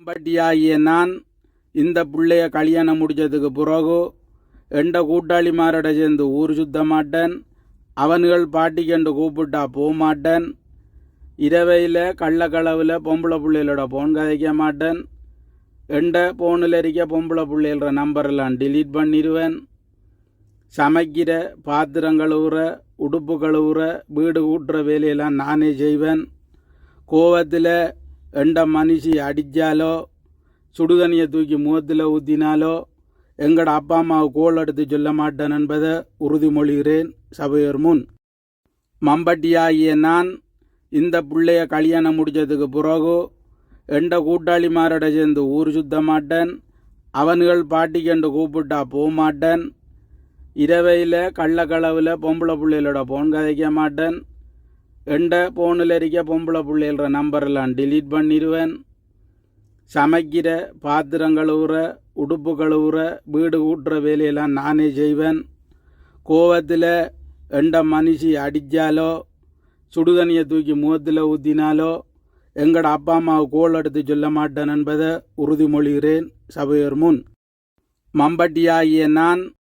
பட்டியாகிய நான் இந்த பிள்ளைய கல்யாணம் முடிச்சதுக்கு பிறகு எண்ட கூட்டாளிமாரோட சேர்ந்து ஊர் சுத்த மாட்டேன் அவன்கள் பாட்டிக்கண்டு கூப்பிட்டா போக மாட்டேன் இரவையில் கள்ளக்களவில் பொம்பளை பிள்ளைகளோட போன் கதைக்க மாட்டேன். எண்ட போனில் இருக்க பொம்பளை பிள்ளைகள நம்பரெல்லாம் டிலீட் பண்ணிடுவேன். சமைக்கிற பாத்திரம் கழுவுற உடுப்பு கழுவுற வீடு கூட்டுற வேலையெல்லாம் நானே செய்வேன். கோவத்தில் எண்ட மனுஷி அடித்தாலோ சுடுதண்ணியை தூக்கி முகத்தில் ஊற்றினாலோ எங்கட அப்பா அம்மாவை கோல் எடுத்து சொல்ல மாட்டேன் என்பதை உறுதிமொழிகிறேன் சபையோர் முன் மம்பட்டியாகிய நான் இந்த பிள்ளைய கல்யாணம் முடிச்சதுக்கு பிறகு எண்ட கூட்டாளிமாரோட சேர்ந்து ஊர் சுத்த மாட்டேன் அவன்கள் பாட்டிக்கண்டு கூப்பிட்டா போக மாட்டேன் இரவையில் கள்ளக்களவில் பொம்பளை பிள்ளைகளோட போன் கதைக்க மாட்டேன் எண்ட போனில் இருக்க பொம்பளை பிள்ளைகள நம்பரெல்லாம் டிலீட் பண்ணிடுவேன் சமைக்கிற பாத்திரம் கழுவுற உடுப்பு கழுவுற வீடு கூட்டுற வேலையெல்லாம் நானே செய்வேன். கோவத்தில் எண்ட மனுஷி அடித்தாலோ சுடுதண்ணியை தூக்கி முகத்தில் ஊற்றினாலோ எங்கட அப்பா அம்மாவை கோல் எடுத்து சொல்ல மாட்டேன் என்பதை உறுதிமொழிகிறேன். சபையர் முன். மம்பட்டியாகிய நான்